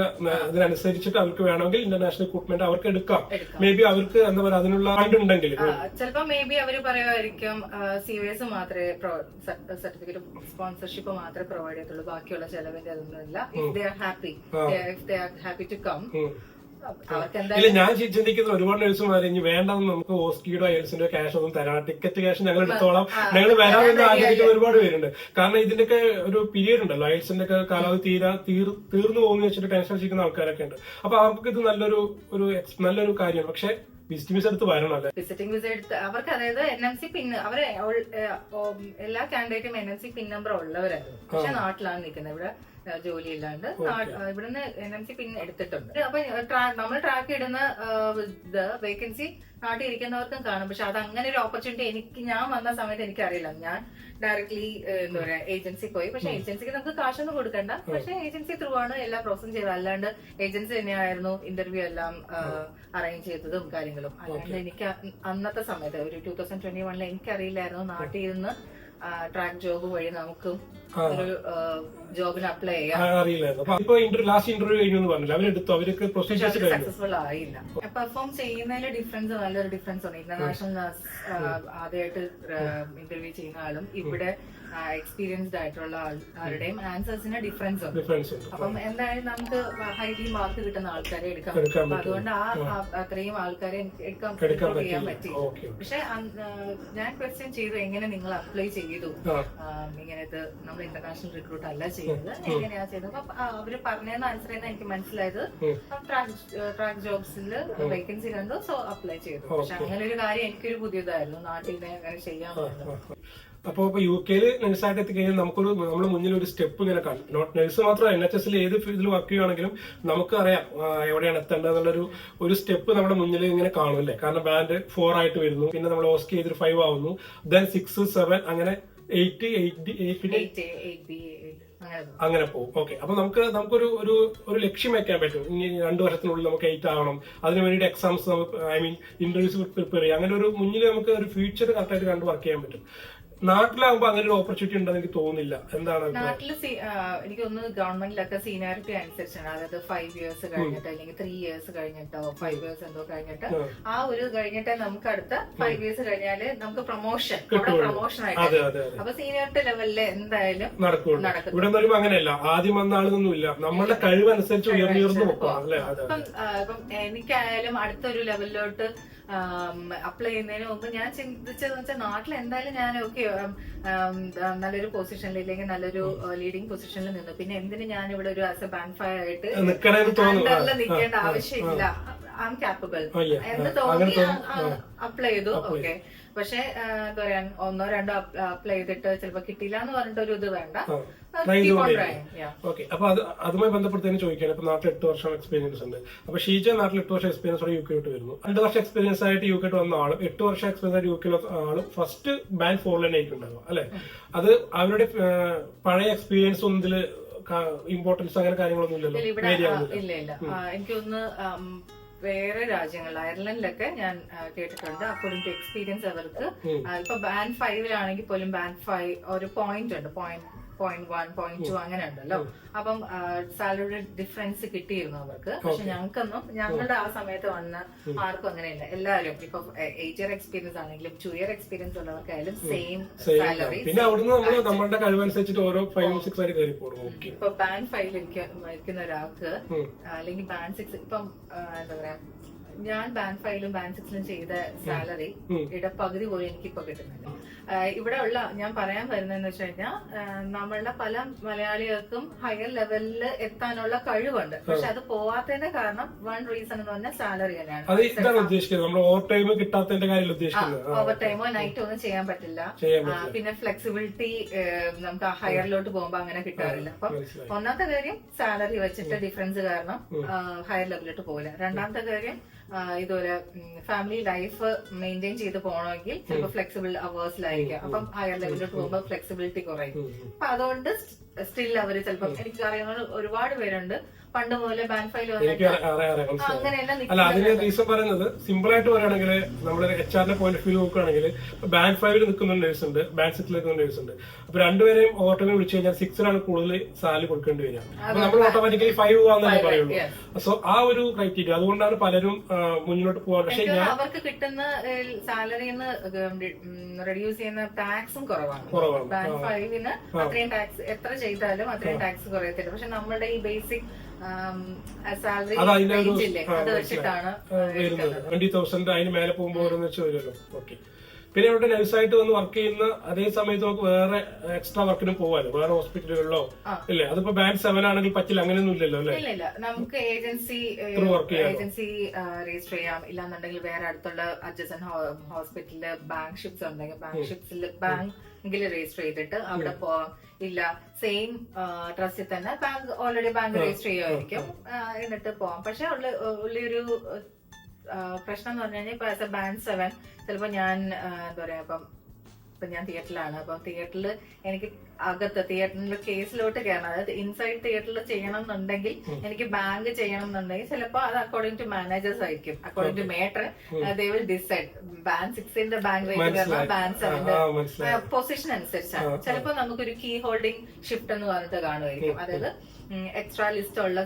ഇതിനനുസരിച്ചിട്ട് അവർക്ക് വേണമെങ്കിൽ ഇന്റർനാഷണൽ റിക്രൂട്ട്മെന്റ് അവർക്ക് എടുക്കാം. മേ ബി അവർക്ക് എന്താ പറയുക അതിനുള്ള ഫണ്ട് ഉണ്ടെങ്കിൽ ചിലപ്പോ മേ ബി അവർ പറയുമായിരിക്കും സി വി എസ് മാത്രമേ സർട്ടിഫിക്കറ്റ് സ്പോൺസർഷിപ്പ് മാത്രമേ പ്രൊവൈഡ് ചെയ്യത്തുള്ളൂ. ബാക്കിയുള്ള ചെലവിന്റെ അതൊന്നുമില്ല. If they are happy if they are happy to come ഇല്ല ഞാൻ ചിന്തിക്കുന്ന ഒരുപാട് നഴ്സുമാർ ഇനി വേണ്ടെന്ന് നമുക്ക് ഓസ്കിയുടെ എൽസിന്റെ ക്യാഷ് ഒന്നും തരാം. ടിക്കറ്റ് ക്യാഷ് ഞങ്ങൾ എടുത്തോളാം. ഞങ്ങൾ വരാമെന്ന് ആഗ്രഹിക്കുന്ന ഒരുപാട് പേരുണ്ട്. കാരണം ഇതിന്റെയൊക്കെ ഒരു പീരീഡ് ഉണ്ടല്ലോ. എൽസിന്റെ ഒക്കെ കാലാവധി തീരാ തീർ തീർന്നു പോകുന്ന വെച്ചിട്ട് ടെൻഷൻ അടിച്ചിരിക്കുന്ന ആൾക്കാരൊക്കെ ഉണ്ട്. അപ്പൊ അവർക്ക് ഇത് നല്ലൊരു ഒരു നല്ലൊരു കാര്യമാണ്. പക്ഷെ വിസിറ്റിംഗ് വിസ എടുത്ത് വരണം അല്ലേ? വിസിറ്റിംഗ് വിസ എടുത്ത് അവർക്ക് അതായത് എൻ എം സി പിൻ അവർ എല്ലാ കാൻഡിഡേറ്റും N M C PIN number ഉള്ളവരായിരുന്നു പക്ഷെ നാട്ടിലാണ് നിൽക്കുന്നത്. ഇവിടെ ഏഹ് ജോലി ഇല്ലാണ്ട് നാ- ഏഹ് ഇവിടുന്ന് എൻ എം സി പിൻ എടുത്തിട്ടുണ്ട് അപ്പൊ നമ്മൾ ട്രാക്ക് ഇടുന്ന ഇത് വേക്കൻസി നാട്ടിൽ ഇരിക്കുന്നവർക്കും കാണും. പക്ഷെ അത് അങ്ങനെ ഒരു ഓപ്പർച്യൂണിറ്റി എനിക്ക് ഞാൻ വന്ന സമയത്ത് എനിക്കറിയില്ല. ഞാൻ ഡയറക്ട്ലി എന്താ പറയാ ഏജൻസി പോയി. പക്ഷെ ഏജൻസിക്ക് നമുക്ക് കാശൊന്നും കൊടുക്കണ്ട. പക്ഷെ ഏജൻസി ത്രൂ ആണ് എല്ലാ പ്രോസസ്സും ചെയ്തത്. അല്ലാണ്ട് ഏജൻസി തന്നെയായിരുന്നു ഇന്റർവ്യൂ എല്ലാം അറേഞ്ച് ചെയ്തതും കാര്യങ്ങളും. അല്ലാണ്ട് എനിക്ക് അന്നത്തെ സമയത്ത് ഒരു ടൂ തൗസൻഡ് ട്വന്റി വണ്ണിൽ എനിക്കറിയില്ലായിരുന്നു നാട്ടിൽ നിന്ന് ട്രാക്ക് ജോബ് വഴി നമുക്ക് ഒരു ജോബിന് അപ്ലൈ ചെയ്യാം. ആ, അറിയില്ലായിരുന്നു. അപ്പൊ ഇപ്പൊ ഇന്റർവ്യൂ ലാസ്റ്റ് ഇന്റർവ്യൂ കഴിഞ്ഞു പറഞ്ഞില്ല. അവരെടുത്തു അവർക്ക് പ്രൊസീജിയേഴ്സ് കഴിഞ്ഞു. സക്സസ്ഫുൾ ആയില്ല. പെർഫോം ചെയ്യുന്നതിൽ ഡിഫറൻസ് നല്ലൊരു ഡിഫറൻസ് ഉണ്ട് ഇന്റർനാഷണൽ ആദ്യമായിട്ട് ഇന്റർവ്യൂ ചെയ്യുന്ന ആളും ഇവിടെ എക്സ്പീരിയൻസ്ഡ് ആയിട്ടുള്ള ആളുടെയും ആൻസേഴ്സിന് ഡിഫറൻസ് ഉണ്ട്. അപ്പം എന്തായാലും നമുക്ക് ഹൈലി മാർക്ക് കിട്ടുന്ന ആൾക്കാരെ എടുക്കാം. അപ്പൊ അതുകൊണ്ട് ആ അത്രയും ആൾക്കാരെ എടുക്കാൻ ചെയ്യാൻ പറ്റി. പക്ഷെ ഞാൻ ക്വസ്റ്റ്യൻ ചെയ്തു എങ്ങനെ നിങ്ങൾ അപ്ലൈ ചെയ്തു? ഇങ്ങനത്തെ നമ്മൾ ഇന്റർനാഷണൽ റിക്രൂട്ട് അല്ല ചെയ്യുന്നത് എങ്ങനെയാ ചെയ്തത്? അപ്പൊ അവർ പറഞ്ഞതെന്ന് ആൻസർ ചെയ്യുന്ന എനിക്ക് മനസ്സിലായത് ട്രാക്ക് ജോബ്സിൽ വേക്കൻസി കണ്ടു സോ അപ്ലൈ ചെയ്തു. പക്ഷെ അങ്ങനെ ഒരു കാര്യം എനിക്കൊരു പുതിയതായിരുന്നു. നാട്ടിൽ അങ്ങനെ ചെയ്യാൻ പറ്റുന്നത് അപ്പൊ യു കെയിൽ നഴ്സായിട്ട് എത്തിക്കഴിഞ്ഞാൽ നമുക്കൊരു നമ്മുടെ മുന്നിൽ ഒരു സ്റ്റെപ്പ് ഇങ്ങനെ കാണും. നോട്ട് നഴ്സ് മാത്രം എൻ എച്ച് എസിൽ ഏത് ഫീൽഡിൽ വർക്ക് ചെയ്യുകയാണെങ്കിലും നമുക്കറിയാം അറിയാം എവിടെയാണ് എത്തേണ്ടത് എന്നുള്ളൊരു ഒരു സ്റ്റെപ്പ് നമ്മുടെ മുന്നിൽ ഇങ്ങനെ കാണും അല്ലേ? കാരണം ബാൻഡ് ഫോർ ആയിട്ട് വരുന്നു പിന്നെ നമ്മൾ ഓസ്ക് ചെയ്തിട്ട് ഫൈവ് ആവുന്നു ദെൻ സിക്സ് സെവൻ അങ്ങനെ എയ്റ്റ് എയ്റ്റ് അങ്ങനെ അങ്ങനെ പോകും. ഓക്കെ അപ്പൊ നമുക്ക് നമുക്കൊരു ഒരു ഒരു ലക്ഷ്യം വെക്കാൻ പറ്റും. ഇനി രണ്ടു വർഷത്തിനുള്ളിൽ നമുക്ക് എയ്റ്റ് ആവണം. അതിന് വേണ്ടിയിട്ട് എക്സാംസ് നമുക്ക് ഐ മീൻ ഇന്റർവ്യൂസ് പ്രിപ്പയർ ചെയ്യാം. അങ്ങനെ ഒരു മുന്നിൽ നമുക്ക് ഒരു ഫ്യൂച്ചർ കറക്റ്റായിട്ട് കണ്ട് വർക്ക് ചെയ്യാൻ പറ്റും. നാട്ടിലാകുമ്പോൾ അങ്ങനെ ഒരു ഓപ്പർച്യൂണിറ്റി ഉണ്ടെന്ന് എനിക്ക് തോന്നുന്നില്ല. എന്താണ്? നാട്ടിൽ എനിക്ക് ഒന്ന് ഗവൺമെന്റിലൊക്കെ സീനിയോറിറ്റി അനുസരിച്ചാണ്. അതായത് ഫൈവ് ഇയേഴ്സ് കഴിഞ്ഞിട്ട് അല്ലെങ്കിൽ ത്രീ ഇയേഴ്സ് കഴിഞ്ഞിട്ടോ ഫൈവ് ഇയേഴ്സ് എന്തോ കഴിഞ്ഞിട്ട് ആ. ഒരു കഴിഞ്ഞിട്ട് നമുക്ക് അടുത്ത ഫൈവ് ഇയേഴ്സ് കഴിഞ്ഞാൽ നമുക്ക് പ്രൊമോഷൻ അവിടെ പ്രൊമോഷൻ ആയിട്ട് അപ്പൊ സീനിയോറിറ്റി ലെവലിൽ എന്തായാലും നടക്കും. ഇവിടെ വരുമ്പോ അങ്ങനെയല്ല. ആദ്യം വന്ന ആളൊന്നുമില്ല. നമ്മളുടെ കഴിവനുസരിച്ച് ഉയർന്നുയർന്നു അപ്പം ഇപ്പം ഇപ്പം എനിക്കായാലും അടുത്തൊരു ലെവലിലോട്ട് അപ്ലൈ ചെയ്യുന്നതിന് മുമ്പ് ഞാൻ ചിന്തിച്ചതെന്ന് വെച്ചാൽ നാട്ടിൽ എന്തായാലും ഞാൻ ഓക്കെ നല്ലൊരു പൊസിഷനിൽ ഇല്ലെങ്കിൽ നല്ലൊരു ലീഡിംഗ് പൊസിഷനിൽ നിന്നു. പിന്നെ എന്തിന് ഞാൻ ഇവിടെ ഒരു ആസ് എ ബാങ്ക് ഫയർ ആയിട്ട് നിൽക്കേണ്ട ആ, ആവശ്യമില്ല. ക്യാപ്പബിൾ ആ, yeah. എന്ന് തോന്നി അപ്ലൈ ചെയ്തു. ഓക്കെ പക്ഷെ എന്താ പറയാ ഒന്നോ രണ്ടോ അപ്ലൈ ചെയ്തിട്ട് ചിലപ്പോ കിട്ടിയില്ല എന്ന് പറഞ്ഞിട്ട് ഒരു ഇത് വേണ്ട. ഓക്കെ അപ്പൊ അത് അതുമായി ബന്ധപ്പെടുത്തതിന് ചോദിക്കുകയാണ്. ഇപ്പൊ നാട്ടിൽ എട്ട് വർഷം എക്സ്പീരിയൻസ് ഉണ്ട്. അപ്പൊ ഷീജ നാട്ടിൽ എട്ട് വർഷം എക്സ്പീരിയൻസ് യു കെട്ട് വരുന്നു രണ്ട് വർഷം എക്സ്പീരിയൻസ് ആയിട്ട് യു കെട്ട് വന്ന ആളും എട്ട് വർഷം എക്സ്പീരിയൻസ് ആയിട്ട് യു കെയിൽ ആളും ഫസ്റ്റ് ബാങ്ക് ഫോർ ലൈൻ ആയിട്ടുണ്ടാവുക അല്ലെ? അത് അവരുടെ പഴയ എക്സ്പീരിയൻസ് ഒന്നിൽ ഇമ്പോർട്ടൻസ് അങ്ങനെ കാര്യങ്ങളൊന്നും ഇല്ലല്ലോ. ഇല്ല, എനിക്കൊന്ന് വേറെ രാജ്യങ്ങളിൽ അയർലൻഡിലൊക്കെ ഞാൻ കേട്ടിട്ടുണ്ട്. അക്കോർഡിംഗ് ടു എക്സ്പീരിയൻസ് അവർക്ക്. ഇപ്പൊ ബാൻഡ് ഫൈവിലാണെങ്കിൽ പോലും ബാൻഡ് ഫൈവ് ഒരു പോയിന്റ് ഉണ്ട്. Point point one point two അങ്ങനെ ഉണ്ടല്ലോ അപ്പം സാലറി ഡിഫറൻസ് കിട്ടിയിരുന്നു അവർക്ക്. പക്ഷെ ഞങ്ങൾക്കൊന്നും ഞങ്ങളുടെ ആ സമയത്ത് വന്ന ആർക്കും അങ്ങനെയില്ല. എല്ലാവരും ഇപ്പൊ എയ്റ്റ് ഇയർ എക്സ്പീരിയൻസ് ആണെങ്കിലും ടു ഇയർ എക്സ്പീരിയൻസ് ഉള്ളവർക്കായാലും സെയിം സാലറി പിന്നെ അവിടുന്ന് നമ്മൾ നമ്മളുടെ കഴിവനുസരിച്ചിട്ട് ഓരോ ഫൈവ് സിക്സ് വരെ കയറി പോകും. ഇപ്പൊ ബാൻഡ് ഫൈവ് ഇരിക്കുന്ന ഒരാൾക്ക് അല്ലെങ്കിൽ ബാൻഡ് സിക്സ് ഇപ്പം എന്താ പറയാ ഞാൻ ബാൻഡ് ഫൈവിലും ബാൻഡ് സിക്സിലും ചെയ്ത സാലറി ഇട ഇവിടെ പകുതി പോലും എനിക്കിപ്പോ കിട്ടുന്നില്ല. കിട്ടുന്നുണ്ട് ഇവിടെ ഉള്ള ഞാൻ പറയാൻ വരുന്നതെന്ന് വെച്ച് കഴിഞ്ഞാൽ നമ്മളുടെ പല മലയാളികൾക്കും ഹയർ ലെവലിൽ എത്താനുള്ള കഴിവുണ്ട്. പക്ഷെ അത് പോവാത്തതിന്റെ കാരണം വൺ റീസൺ എന്ന് പറഞ്ഞാൽ സാലറി തന്നെയാണ്. ഓവർ ടൈം കിട്ടാത്തതിന്റെ കാര്യം ഓവർ ടൈമോ നൈറ്റോ ഒന്നും ചെയ്യാൻ പറ്റില്ല. പിന്നെ ഫ്ലെക്സിബിലിറ്റി നമുക്ക് ഹയറിലോട്ട് പോകുമ്പോ അങ്ങനെ കിട്ടാറില്ല. അപ്പം ഒന്നാമത്തെ കാര്യം സാലറി വെച്ചിട്ട് ഡിഫറൻസ് കാരണം ഹയർ ലെവലിലോട്ട് പോകില്ല രണ്ടാമത്തെ കാര്യം ഇതുപോലെ ഫാമിലി ലൈഫ് മെയിന്റെയിൻ ചെയ്ത് പോകണമെങ്കിൽ ചിലപ്പോൾ ഫ്ലെക്സിബിൾ അവേഴ്സിലായിരിക്കും അപ്പം ഹയർ ലെവലിലോട്ട് പോകുമ്പോൾ ഫ്ലെക്സിബിലിറ്റി കുറയും. അപ്പൊ അതുകൊണ്ട് സ്റ്റിൽ അവർ ചിലപ്പം എനിക്ക് അറിയാവുന്ന ഒരുപാട് പേരുണ്ട്. പണ്ട് പോലെ ബാങ്ക് ഫയൽ അല്ല അതിന് റീസൺ പറയുന്നത് സിമ്പിൾ ആയിട്ട് പറയുകയാണെങ്കിൽ നമ്മുടെ എച്ച് ആറിന്റെ പോയിന്റ് ഓഫ് വ്യൂ നോക്കുകയാണെങ്കിൽ ബാങ്ക് ഫൈവിൽ നിൽക്കുന്ന നേഴ്സ് ഉണ്ട് ബാങ്ക് സിക്സിൽ നിൽക്കുന്ന നേഴ്സ് ഉണ്ട്. അപ്പൊ രണ്ടുപേരെയും ഓട്ടോമെ വിളിച്ചു കഴിഞ്ഞാൽ സിക്സിലാണ് കൂടുതൽ സാലറി കൊടുക്കേണ്ടി വരിക. അപ്പൊ നമ്മൾ ഓട്ടോമാറ്റിക്കലി ഫൈവ് പോകാന്നാണ് പറയുള്ളൂ. സോ ആ ഒരു ക്രൈറ്റീരിയ അതുകൊണ്ടാണ് പലരും മുന്നോട്ട് പോകാൻ പക്ഷേ ഞാൻ അവർക്ക് കിട്ടുന്ന സാലറി റെഡ്യൂസ് ചെയ്യുന്ന ടാക്സും കുറവാണ്. കുറവാണ്. ബാങ്ക് ഫൈവിന് അത്രയും ടാക്സ് എത്ര ചെയ്താലും അത്രയും ടാക്സ് കുറയത്തില്ല. പക്ഷെ നമ്മുടെ ഈ ബേസിക് സാലറി അത് അതിന്റെ ഒരു റേഞ്ച് ഇല്ലേ? ആ, അത് വെച്ചിട്ടാണ് ട്വന്റി തൗസൻഡ് അതിന് മേലെ പോകുമ്പോൾ ഓരോന്ന് വെച്ച് വരുമല്ലോ. ഓക്കെ പിന്നെ അവിടെ നഴ്സായിട്ട് വന്ന് വർക്ക് ചെയ്യുന്ന അതേ സമയത്ത് നമുക്ക് വേറെ എക്സ്ട്രാ വർക്കിന് പോവാലോ വേറെ ഹോസ്പിറ്റലുകളിലോ. ഇല്ലേ? അതിപ്പോ ബാങ്ക് സെവൻ ആണെങ്കിൽ പറ്റില്ല. അങ്ങനെയൊന്നും ഇല്ലല്ലോ അല്ലേ? നമുക്ക് ഏജൻസി ഏജൻസി രജിസ്റ്റർ ചെയ്യാം. ഇല്ലാന്നുണ്ടെങ്കിൽ വേറെ അടുത്തുള്ള അഡ്ജസൻ ഹോസ്പിറ്റലിൽ ബാങ്ക് ഷിപ്സ് ഉണ്ടെങ്കിൽ ബാങ്ക് ഷിപ്സിൽ ബാങ്കിൽ രജിസ്റ്റർ ചെയ്തിട്ട് അവിടെ പോവാം. ഇല്ല. സെയിം ട്രസ്റ്റിൽ തന്നെ ബാങ്ക് ഓൾറെഡി ബാങ്ക് രജിസ്റ്റർ ചെയ്യുമായിരിക്കും എന്നിട്ട് പോവാം. പക്ഷെ ഉള്ള ഉള്ളിയൊരു ആ, പ്രശ്നം എന്ന് പറഞ്ഞു കഴിഞ്ഞാൽ ഇപ്പൊ ആസ് എ ബാൻഡ് സെവൻ ചിലപ്പോ ഞാൻ എന്താ പറയാ ഇപ്പം ഇപ്പൊ ഞാൻ തിയേറ്ററിലാണ് അപ്പൊ തിയേറ്ററിൽ എനിക്ക് അകത്ത് തിയേറ്ററിന്റെ കേസിലോട്ട് കയറണം അതായത് ഇൻസൈഡ് തിയേറ്ററിൽ ചെയ്യണം എന്നുണ്ടെങ്കിൽ എനിക്ക് ബാങ്ക് ചെയ്യണം എന്നുണ്ടെങ്കിൽ ചിലപ്പോൾ അത് അക്കോർഡിംഗ് ടു മാനേജേഴ്സ് ആയിരിക്കും. According to matter they will decide band സിക്സിന്റെ band rate വരണം സെവന്റെ പൊസിഷൻ അനുസരിച്ചാണ്. ചിലപ്പോ നമുക്കൊരു കീ ഹോൾഡിംഗ് ഷിഫ്റ്റ് എന്ന് പറഞ്ഞിട്ട് കാണുമായിരിക്കും. അതായത് എക്സ്ട്രാ ലിസ്റ്റ് ഉള്ള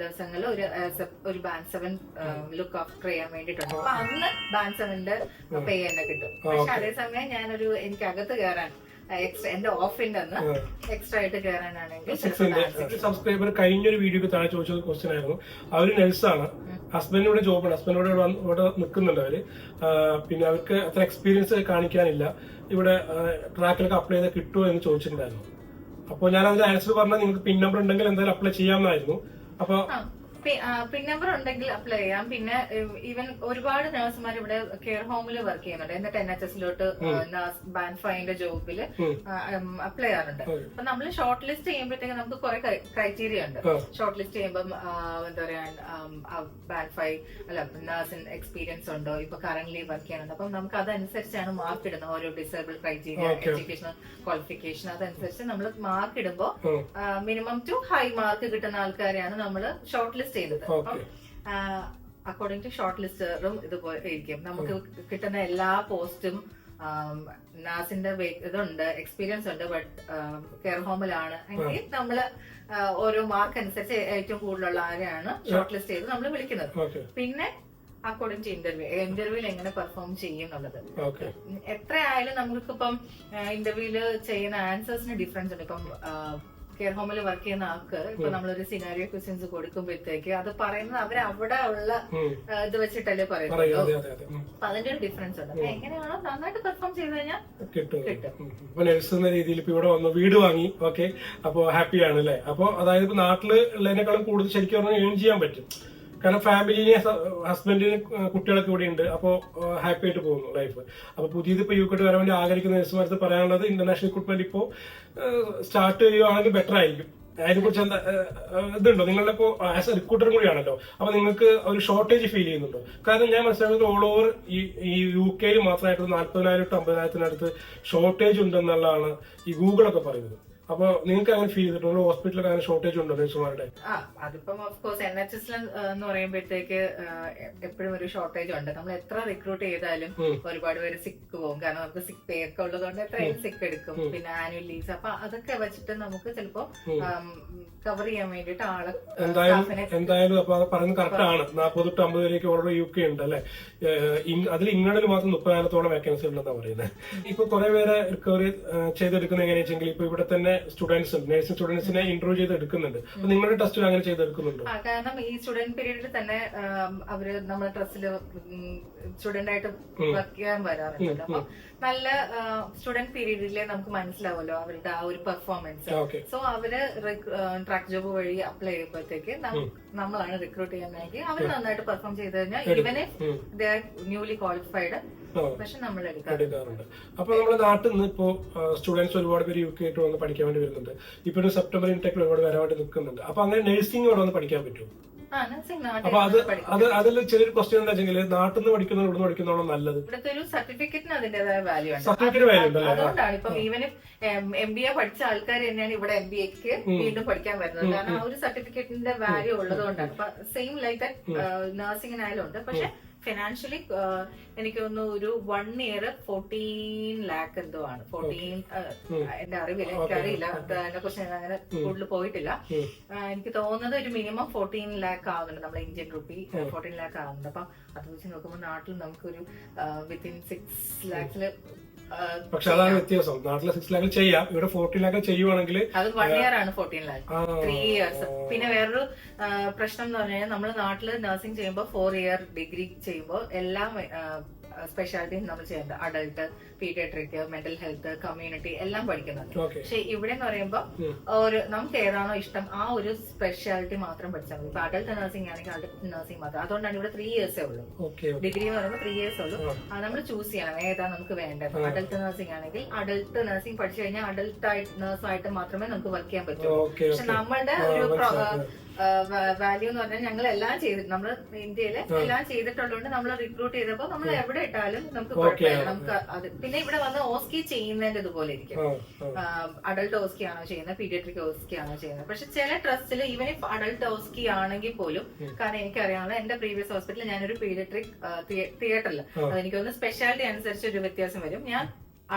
ദിവസങ്ങളിൽ ഒരു ഒരു ബാങ്ക് സെവൻ ലുക്ക് ഓഫ് ചെയ്യാൻ വേണ്ടിയിട്ടുണ്ട്. അപ്പൊ അന്ന് ബാങ്ക് സെവന്റെ പേ തന്നെ കിട്ടും. പക്ഷെ അതേസമയം ഞാനൊരു എനിക്ക് അകത്ത് കയറാൻ എക്സ്ട്രാ എന്റെ ഓഫിന്റെ അന്ന് എക്സ്ട്രാ ആയിട്ട് കയറാനാണെങ്കിൽ സിക്സിന്റെ സബ്സ്ക്രൈബർ കഴിഞ്ഞൊരു വീഡിയോക്ക് താഴെ ചോദിച്ച ക്വസ്റ്റ്യൻ ആയിരുന്നു. അവർ നഴ്സാണ് ഹസ്ബൻഡിനോട് ജോബാണ് ഹസ്ബൻഡിനോട് ഇവിടെ നിൽക്കുന്നുണ്ട് അവർ. പിന്നെ അവർക്ക് അത്ര എക്സ്പീരിയൻസ് കാണിക്കാനില്ല. ഇവിടെ ട്രാക്കിലൊക്കെ അപ്ലൈ ചെയ്താൽ കിട്ടുമോ എന്ന് ചോദിച്ചിട്ടുണ്ടായിരുന്നു. അപ്പോൾ ഞാൻ അതിന്റെ ആൻസർ പറഞ്ഞാൽ നിങ്ങൾക്ക് പിൻ നമ്പർ ഉണ്ടെങ്കിൽ എന്തായാലും അപ്ലൈ ചെയ്യാമെന്നായിരുന്നു അപ്പൊ പിൻ നമ്പർ ഉണ്ടെങ്കിൽ അപ്ലൈ ചെയ്യാം. പിന്നെ ഈവൻ ഒരുപാട് നഴ്സുമാർ ഇവിടെ കെയർ ഹോമിൽ വർക്ക് ചെയ്യുന്നുണ്ട്. എന്നിട്ട് എൻ എച്ച് എസിലോട്ട് ബാൻ ഫൈന്റെ ജോബിൽ അപ്ലൈ ചെയ്യാറുണ്ട്. അപ്പൊ നമ്മൾ ഷോർട്ട് ലിസ്റ്റ് ചെയ്യുമ്പോഴത്തേക്ക് നമുക്ക് കുറെ ക്രൈറ്റീരിയ ഉണ്ട്. ഷോർട്ട് ലിസ്റ്റ് ചെയ്യുമ്പോൾ എന്താ പറയാ ബാൻഫൈ ഫൈവ് അല്ല നഴ്സിൻ എക്സ്പീരിയൻസ് ഉണ്ടോ? ഇപ്പൊ കറന്റ് വർക്ക് ചെയ്യുന്നുണ്ട്. അപ്പം നമുക്ക് അതനുസരിച്ചാണ് മാർക്ക് ഇടുന്നത്. ഓരോ ഡിസേബിൾ ക്രൈറ്റീരിയ എഡ്യൂക്കേഷൻ ക്വാളിഫിക്കേഷൻ അതനുസരിച്ച് നമ്മൾ മാർക്ക് ഇടുമ്പോൾ മിനിമം ടു ഹൈ മാർക്ക് കിട്ടുന്ന ആൾക്കാരെയാണ് നമ്മൾ ഷോർട്ട് ലിസ്റ്റ് ചെയ്യുന്നത് ചെയ്തത്. അക്കോർഡിംഗ് ടു ഷോർട്ട് ലിസ്റ്ററും ഇതുപോലെ ഇരിക്കും. നമുക്ക് കിട്ടുന്ന എല്ലാ പോസ്റ്റും നാസിന്റെ ഇതുണ്ട് എക്സ്പീരിയൻസ് ഉണ്ട് ബട്ട് കെയർ ഹോമിലാണ് എങ്കിൽ നമ്മൾ ഓരോ മാർക്ക് അനുസരിച്ച് ഏറ്റവും കൂടുതലുള്ള ആരെയാണ് ഷോർട്ട് ലിസ്റ്റ് ചെയ്ത് നമ്മൾ വിളിക്കുന്നത്. പിന്നെ അക്കോർഡിംഗ് ടു ഇന്റർവ്യൂ ഇന്റർവ്യൂവിൽ എങ്ങനെ പെർഫോം ചെയ്യും എന്നുള്ളത് എത്രയായാലും നമുക്കിപ്പം ഇന്റർവ്യൂൽ ചെയ്യുന്ന ആൻസേഴ്സിന് ഡിഫറൻസ് ഉണ്ട്. ഇപ്പം കെയർ ഹോമിൽ വർക്ക് ചെയ്യുന്ന ആൾക്ക് ഇപ്പൊ നമ്മളൊരു സിനാരിയോ ക്വസ്റ്റ്യൻസ് കൊടുക്കുമ്പോഴത്തേക്ക് അത് പറയുന്നത് അവർ അവിടെ ഉള്ള ഇത് വെച്ചിട്ടല്ലേ പറയുന്നത്. അപ്പൊ അതിന്റെ ഒരു ഡിഫറൻസ് ഉണ്ട്. അപ്പൊ എങ്ങനെയാണോ നന്നായിട്ട് പെർഫോം ചെയ്ത് കഴിഞ്ഞാൽ കിട്ടും. കിട്ടും. നഴ്സ് എന്ന രീതിയിൽ ഇപ്പൊ ഇവിടെ വന്നു. വീട് വാങ്ങി. ഓക്കെ അപ്പൊ ഹാപ്പിയാണ് അല്ലെ അപ്പൊ അതായത് ഇപ്പൊ നാട്ടിൽ ഉള്ളതിനേക്കാളും കൂടുതൽ ശരിക്കും പറഞ്ഞാൽ ഏൺ ചെയ്യാൻ പറ്റും. കാരണം ഫാമിലിനെ ഹസ്ബൻഡിന് കുട്ടികളൊക്കെ ഇവിടെ ഉണ്ട് അപ്പോൾ ഹാപ്പി ആയിട്ട് പോകുന്നു ലൈഫ് അപ്പൊ പുതിയത് ഇപ്പൊ യു കെട്ട് വരാൻ വേണ്ടി ആഗ്രഹിക്കുന്ന നഴ്സുമാർക്ക് പറയാനുള്ളത് ഇന്റർനാഷണൽ റിക്രൂട്ട്മെന്റ് ഇപ്പോ സ്റ്റാർട്ട് ചെയ്യുവാണെങ്കിൽ ബെറ്റർ ആയിരിക്കും. അതിനെ കുറിച്ച് എന്താ ഇതുണ്ടോ? നിങ്ങളുടെ ഇപ്പോ ആസ് എ റിക്രൂട്ടറും കൂടിയാണല്ലോ. അപ്പൊ നിങ്ങൾക്ക് ഒരു ഷോർട്ടേജ് ഫീൽ ചെയ്യുന്നുണ്ടോ? കാരണം ഞാൻ മനസ്സിലാക്കുന്നത് ഓൾ ഓവർ ഈ യു കെയിൽ മാത്രമായിട്ട് നാല്പതിനായിരം ടു അമ്പതിനായിരത്തിനടുത്ത് ഷോർട്ടേജ് ഉണ്ടെന്നുള്ളതാണ് ഈ ഗൂഗിളൊക്കെ പറയുന്നത്. അപ്പൊ നിങ്ങൾക്ക് അങ്ങനെ ഫീൽ ചെയ്തിട്ടുണ്ടോ? ഹോസ്പിറ്റലിൽ അങ്ങനെ ഷോർട്ടേജ് ഉണ്ടോ നഴ്സുമാരുടെ ആ അതിപ്പം of course N H S എന്ന് പറയുമ്പോഴത്തേക്ക് എപ്പോഴും ഒരു ഷോർട്ടേജ് ഉണ്ട്. നമ്മൾ എത്ര റിക്രൂട്ട് ചെയ്താലും ഒരുപാട് പേര് സിക്ക് പോകും കാരണം നമുക്ക് സിക്ക് പേ ഒക്കെ ഉള്ളതുകൊണ്ട് എത്രയും സിക്ക് എടുക്കും. പിന്നെ ആനുവൽ ലീവ്സ് അപ്പൊ അതൊക്കെ വെച്ചിട്ട് നമുക്ക് ചിലപ്പോ കവർ ചെയ്യാൻ വേണ്ടിട്ട് ആൾ എന്തായാലും അപ്പൊ പറയുന്നത് കറക്റ്റ് ആണ്. നാൽപ്പത് തൊട്ട് അമ്പത് വരെയൊക്കെ ഓൾറെഡി യു കെ ഉണ്ട് അല്ലെ? അതിൽ ഇംഗ്ലണ്ടിൽ മാത്രം മുപ്പതിനായിരത്തോളം വേക്കൻസി ഉണ്ടെന്നാണ് പറയുന്നത് ഇപ്പൊ കുറെ പേരെ റിക്കവറി ചെയ്തെടുക്കുന്നത് എങ്ങനെയാ വെച്ചെങ്കിൽ ഇപ്പൊ ഇവിടെ തന്നെ സ്റ്റുഡൻസ് നഴ്സിംഗ് സ്റ്റുഡൻസിനെ ഇന്റർവ്യൂ ചെയ്ത് എടുക്കുന്നുണ്ട് അപ്പൊ നിങ്ങളുടെ ടെസ്റ്റിൽ അങ്ങനെ ചെയ്തെടുക്കുന്നുണ്ടോ? ആ, കാരണം ഈ സ്റ്റുഡന്റ് പീരീഡിൽ തന്നെ ആം, അവർ നമ്മുടെ ട്രസ്റ്റിൽ സ്റ്റുഡന്റ് ആയിട്ട് വർക്ക് ചെയ്യാൻ വരാറുണ്ട്. അപ്പൊ നല്ല സ്റ്റുഡന്റ് പീരീഡിലെ നമുക്ക് മനസ്സിലാവുമല്ലോ അവരുടെ ആ ഒരു പെർഫോമൻസ് ഓക്കെ സോ അവർ ട്രാക്ക് ജോബ് വഴി അപ്ലൈ ചെയ്യുമ്പോഴത്തേക്ക് നമ്മളാണ് റിക്രൂട്ട് ചെയ്യുന്നതെങ്കിൽ അവർ നന്നായിട്ട് പെർഫോം ചെയ്ത് കഴിഞ്ഞാൽ ഇവനെ ദേ ആർ ന്യൂലി ക്വാളിഫൈഡ് പക്ഷെ നമ്മൾ എടുക്കാറുണ്ട്. അപ്പൊ നമ്മുടെ നാട്ടിൽ നിന്ന് ഇപ്പോ സ്റ്റുഡൻസ് ഒരുപാട് പേര് യു കെ ആയിട്ട് വന്ന് പഠിക്കാൻ വേണ്ടി വരുന്നുണ്ട്. ഇപ്പൊ ഒരു സെപ്റ്റംബർ ഇൻടെക്കിൽ ഒരുപാട് വരാൻ വേണ്ടി നിൽക്കുന്നുണ്ട്. അപ്പൊ അങ്ങനെ നഴ്സിംഗ് ഇവിടെ വന്ന് പഠിക്കാൻ പറ്റും അപ്പൊ അത് അത് അതിൽ ചെറിയൊരു ക്വസ്റ്റ്യൻ എന്താ വെച്ചെങ്കിൽ നാട്ടിൽ നിന്ന് പഠിക്കുന്നത് ഇവിടെ നിന്ന് പഠിക്കുന്നതാണോ നല്ലത്? ഇവിടുത്തെ ഒരു സർട്ടിഫിക്കറ്റിന് അതിന്റേതായ വാല്യൂ ഉണ്ട്. സർട്ടിഫിക്കറ്റ് വാല്യൂ ഉണ്ടല്ലേ? അതുകൊണ്ടാണ് ഇപ്പം ഈവൻ എം ബി എ പഠിച്ച ആൾക്കാർ തന്നെയാണ് ഇവിടെ എം ബി എക്ക് വീണ്ടും പഠിക്കാൻ വരുന്നത്. കാരണം ആ ഒരു സർട്ടിഫിക്കറ്റിന്റെ വാല്യൂ ഉള്ളത് കൊണ്ടാണ് സെയിം ലൈക്ക് ദാറ്റ് നഴ്സിംഗിനായാലും ഉണ്ട്. പക്ഷെ ഫിനാൻഷ്യലി എനിക്ക് തോന്നുന്നു ഒരു വൺ ഇയർ ഫോർട്ടീൻ ലാക്ക് എന്തോ ആണ്. ഫോർട്ടീൻ എന്റെ അറിവില്ല എനിക്കറിയില്ല. അതിനെ കുറിച്ച് ഞാൻ അങ്ങനെ കൂടുതൽ പോയിട്ടില്ല. എനിക്ക് തോന്നുന്നത് ഒരു മിനിമം ഫോർട്ടീൻ ലാക്ക് ആവുന്നുണ്ട്. നമ്മുടെ ഇന്ത്യൻ റുപ്പി ഫോർട്ടീൻ ലാക്ക് ആവുന്നുണ്ട്. അപ്പം അത് വെച്ച് നോക്കുമ്പോൾ നാട്ടിൽ നമുക്കൊരു വിത്തിൻ സിക്സ് ലാക്സിൽ പക്ഷെ അതാണ് വ്യത്യാസം. നാട്ടിലെ സിക്സ് ലാഖിൽ ചെയ്യാം. ഇവിടെ ഫോർട്ടീൻ ലാഖിൽ ചെയ്യുവാണെങ്കിൽ അത് വൺ ഇയർ ആണ് ഫോർട്ടീൻ ലാഖ് ത്രീ ഇയേഴ്സ് പിന്നെ വേറൊരു പ്രശ്നം എന്ന് പറഞ്ഞാൽ നമ്മൾ നാട്ടിൽ നഴ്സിംഗ് ചെയ്യുമ്പോൾ ഫോർ ഇയർ ഡിഗ്രി ചെയ്യുമ്പോൾ എല്ലാം സ്പെഷ്യാലിറ്റീസ് നമ്മൾ ചെയ്യുന്നത്. Adult paediatric mental health community എല്ലാം പഠിക്കുന്നുണ്ട് ഓക്കെ പക്ഷെ ഇവിടെ എന്ന് പറയുമ്പോൾ ഒരു നമുക്ക് ഏതാണോ ഇഷ്ടം ആ ഒരു സ്പെഷ്യാലിറ്റി മാത്രം പഠിച്ചാൽ മതി. ഇപ്പൊ അഡൾട്ട് നഴ്സിംഗ് ആണെങ്കിൽ അഡൾട്ട് നഴ്സിംഗ് മാത്രം. അതുകൊണ്ടാണ് ഇവിടെ ത്രീ ഇയേഴ്സേ ഉള്ളൂ. ഡിഗ്രി എന്ന് പറയുമ്പോൾ ത്രീ ഇയേഴ്സ് ഉള്ളൂ. നമ്മൾ ചൂസ് ചെയ്യണം. ഏതാ നമുക്ക് വേണ്ടത്. അഡൾട്ട് നഴ്സിംഗ് ആണെങ്കിൽ അഡൾട്ട് നഴ്സിംഗ് പഠിച്ചു കഴിഞ്ഞാൽ അഡൾട്ട് ആയിട്ട് നഴ്സായിട്ട് മാത്രമേ നമുക്ക് വർക്ക് ചെയ്യാൻ പറ്റൂ പക്ഷെ നമ്മളുടെ ഒരു വാല്യൂ എന്ന് പറഞ്ഞാൽ ഞങ്ങൾ എല്ലാം ചെയ്തു നമ്മൾ ഇന്ത്യയിലെ എല്ലാം ചെയ്തിട്ടുള്ളതുകൊണ്ട് നമ്മൾ റിക്രൂട്ട് ചെയ്തപ്പോ നമ്മൾ എവിടെ ഇട്ടാലും നമുക്ക് കുഴപ്പമില്ല. നമുക്ക് അത് പിന്നെ ഇവിടെ വന്ന് ഓസ്കി ചെയ്യുന്നതിന്റെ ഇതുപോലെ ഇരിക്കും. അഡൾട്ട് ഓസ്കി ആണോ ചെയ്യുന്നത് പീഡിയട്രിക് ഓസ്കി ആണോ ചെയ്യുന്നത്? പക്ഷെ ചില ട്രസ്റ്റിൽ ഈവൻ ഇഫ് അഡൾട്ട് ഓസ്കി ആണെങ്കിൽ പോലും കാരണം എനിക്കറിയാവുന്ന എന്റെ പ്രീവിയസ് ഹോസ്പിറ്റലിൽ ഞാനൊരു പീഡിയട്രിക് തിയേറ്ററിൽ അതെനിക്കൊന്ന് സ്പെഷ്യാലിറ്റി അനുസരിച്ച് ഒരു വ്യത്യാസം വരും. ഞാൻ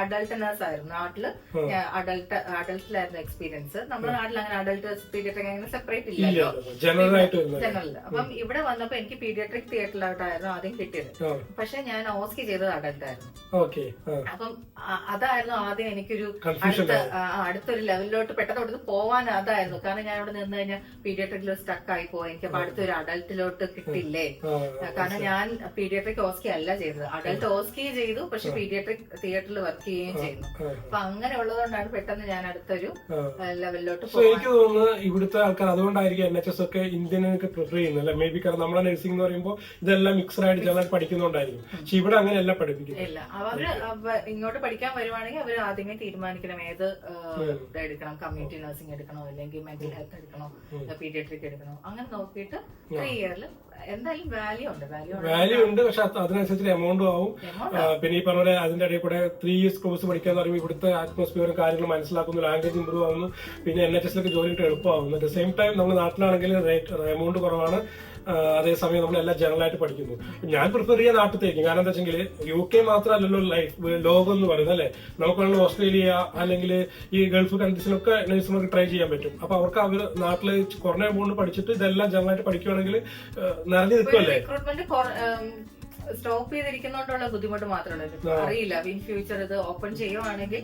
അഡൾട്ട് നഴ്സ് ആയിരുന്നു നാട്ടിൽ അഡൾട്ട് അഡൾട്ടിലായിരുന്നു എക്സ്പീരിയൻസ് നമ്മുടെ നാട്ടിൽ അങ്ങനെ അഡൾട്ട് പീഡിയട്രിക് അങ്ങനെ സെപ്പറേറ്റ് ഇല്ല. ഇല്ലല്ലോ ജനറൽ അപ്പം ഇവിടെ വന്നപ്പോ എനിക്ക് പീഡിയട്രിക് തിയേറ്ററിലോട്ടായിരുന്നു ആദ്യം കിട്ടിയത്. പക്ഷെ ഞാൻ ഓസ്കി ചെയ്തത് അഡൾട്ട് ആയിരുന്നു അപ്പം അതായിരുന്നു ആദ്യം എനിക്കൊരു അടുത്ത അടുത്തൊരു ലെവലിലോട്ട് പെട്ടെന്ന് അവിടുന്ന് പോവാൻ അതായിരുന്നു. കാരണം ഞാൻ അവിടെ നിന്ന് കഴിഞ്ഞാൽ പീഡിയട്രിക്കിൽ സ്റ്റക്ക് ആയി പോയി. എനിക്ക് അപ്പൊ അടുത്തൊരു അഡൾട്ടിലോട്ട് കിട്ടില്ലേ കാരണം ഞാൻ പീഡിയട്രിക് ഓസ്കി അല്ല ചെയ്തത്. അഡൾട്ട് ഓസ്കി ചെയ്തു. പക്ഷെ പീഡിയട്രിക് തിയേറ്ററിൽ വർക്ക് ചെയ്യുകയും ചെയ്യുന്നു. അപ്പൊ അങ്ങനെ ഉള്ളതുകൊണ്ടാണ് പെട്ടെന്ന് ഞാൻ അടുത്തൊരു. ലെവലിലോട്ട് എനിക്ക് തോന്നുന്നത് ഇവിടുത്തെ ആൾക്കാർ അതുകൊണ്ടായിരിക്കും എൻ എച്ച് എസ് ഒക്കെ ഇന്ത്യനൊക്കെ പ്രിഫർ ചെയ്യുന്നത് അല്ലെ? മേ ബി കാരണം നമ്മുടെ നഴ്സിംഗ് എന്ന് പറയുമ്പോൾ ഇതെല്ലാം മിക്സഡ് ആയിട്ട് ചില പഠിക്കുന്നുണ്ടായിരിക്കും. പക്ഷെ ഇവിടെ അങ്ങനെയല്ല പഠിപ്പിക്കും ഇല്ല. അവർ ഇങ്ങോട്ട് പഠിക്കാൻ വരുവാണെങ്കിൽ അവർ ആദ്യമേ തീരുമാനിക്കണം ഏത് എടുക്കണം. കമ്മ്യൂണിറ്റി നഴ്സിംഗ് എടുക്കണോ? അല്ലെങ്കിൽ മെന്റൽ ഹെൽത്ത് എടുക്കണോ? പീഡിയട്രിക് എടുക്കണോ? അങ്ങനെ നോക്കിയിട്ട് ത്രീ ഇയറിൽ എന്തായാലും വാല്യൂ ഉണ്ട് വാല്യൂ ഉണ്ട്. പക്ഷെ അത് അതിനനുസരിച്ച് എമൗണ്ടും ആവും. പിന്നെ ഈ പറഞ്ഞ പോലെ അതിന്റെ ഇടയിൽ കൂടെ ത്രീ ഇയേഴ്സ് കോഴ്സ് പഠിക്കാന്ന് പറയുമ്പോൾ ഇവിടുത്തെ അറ്റ്മോസ്ഫിയറും കാര്യങ്ങളും മനസ്സിലാക്കുന്നു ലാംഗ്വേജ് ഇമ്പ്രൂവ് ആവുന്നു. പിന്നെ എൻ എച്ച് എസിലൊക്കെ ജോലി കിട്ടാൻ എളുപ്പമാവുന്നു. അറ്റ് സെയിം ടൈം നമ്മുടെ നാട്ടിലാണെങ്കിൽ റേറ്റ് എമൗണ്ട് കുറവാണ്. അതേസമയം നമ്മളെല്ലാം ജനറൽ ആയിട്ട് പഠിക്കുന്നു. ഞാൻ പ്രിഫർ ചെയ്യാൻ നാട്ടിലേക്ക് കാരണം എന്താ വെച്ചെങ്കിൽ യു കെ മാത്രമല്ലല്ലോ ലൈഫ് ലോകം എന്ന് പറയുന്നത് അല്ലേ? നമുക്കാണെങ്കിൽ ഓസ്ട്രേലിയ അല്ലെങ്കിൽ ഈ ഗൾഫ് കൺട്രീസിലൊക്കെ നഴ്സുമാർക്ക് ട്രൈ ചെയ്യാൻ പറ്റും. അപ്പൊ അവർക്ക് അവർ നാട്ടിൽ കുറഞ്ഞ എമൗണ്ട് പഠിച്ചിട്ട് ഇതെല്ലാം ജനറൽ ആയിട്ട് പഠിക്കുകയാണെങ്കിൽ നിറഞ്ഞു നിൽക്കുമല്ലേ സ്റ്റോപ്പ് ചെയ്തിരിക്കുന്നോണ്ടുള്ള ബുദ്ധിമുട്ട് മാത്രമേ അറിയില്ല. ഇൻ ഫ്യൂച്ചർ ഇത് ഓപ്പൺ ചെയ്യുവാണെങ്കിൽ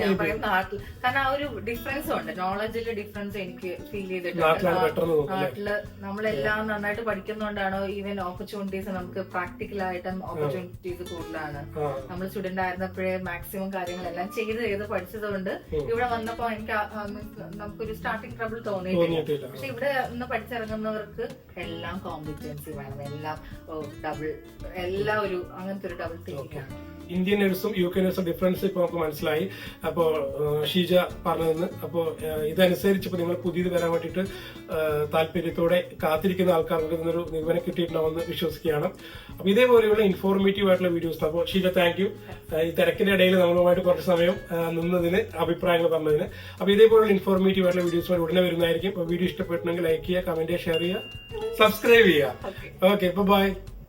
ഞാൻ പറയും നാട്ടിൽ. കാരണം ആ ഒരു ഡിഫറൻസ് ഉണ്ട്. നോളജിൽ ഡിഫറൻസ് എനിക്ക് ഫീൽ ചെയ്തിട്ടുണ്ട്. നാട്ടിൽ നമ്മളെല്ലാം നന്നായിട്ട് പഠിക്കുന്നോണ്ടാണോ ഈവൻ ഓപ്പർച്യൂണിറ്റീസ് നമുക്ക് പ്രാക്ടിക്കൽ ആയിട്ടും ഓപ്പർച്യൂണിറ്റീസ് കൂടുതലാണ്. നമ്മൾ സ്റ്റുഡന്റ് ആയിരുന്നപ്പോഴേ മാക്സിമം കാര്യങ്ങളെല്ലാം ചെയ്ത് ചെയ്ത് പഠിച്ചതുകൊണ്ട് ഇവിടെ വന്നപ്പോ എനിക്ക് നമുക്കൊരു സ്റ്റാർട്ടിങ് ട്രബിൾ തോന്നിയിട്ടില്ല. പക്ഷെ ഇവിടെ ഒന്ന് പഠിച്ചിറങ്ങുന്നവർക്ക് എല്ലാം കോമ്പിറ്റൻസി വേണം. എല്ലാം ഡബിൾ എല്ലാം ഒരു അങ്ങനത്തെ ഒരു ഡബിൾ തിങ്കിങ് ആണ്. ഇന്ത്യൻ നഴ്സും യു കെ നഴ്സും ഡിഫറൻസ് ഇപ്പൊ നമുക്ക് മനസ്സിലായി. അപ്പോൾ ഷീജ പറഞ്ഞതെന്ന് അപ്പോൾ ഇതനുസരിച്ച് ഇപ്പൊ നിങ്ങൾ പുതിയത് വരാൻ വേണ്ടിയിട്ട് താല്പര്യത്തോടെ കാത്തിരിക്കുന്ന ആൾക്കാർക്ക് ഇന്നൊരു നിഗമനം കിട്ടിയിട്ടുണ്ടാവുമെന്ന് വിശ്വസിക്കുകയാണ്. അപ്പോൾ ഇതേപോലെയുള്ള ഇൻഫോർമേറ്റീവ് ആയിട്ടുള്ള വീഡിയോസ് അപ്പോൾ ഷീജ താങ്ക് യു ഈ തിരക്കിന്റെ ഇടയിൽ നമ്മളുമായിട്ട് കുറച്ച് സമയം നിന്നതിന് അഭിപ്രായങ്ങൾ പറഞ്ഞതിന്. അപ്പോൾ ഇതേപോലുള്ള ഇൻഫോർമേറ്റീവ് ആയിട്ടുള്ള വീഡിയോസ് ഉടനെ വരുന്നതായിരിക്കും. അപ്പോൾ വീഡിയോ ഇഷ്ടപ്പെട്ടുണ്ടെങ്കിൽ ലൈക്ക് ചെയ്യുക കമന്റ് ചെയ്യുക ഷെയർ ചെയ്യുക സബ്സ്ക്രൈബ് ചെയ്യുക. Okay bye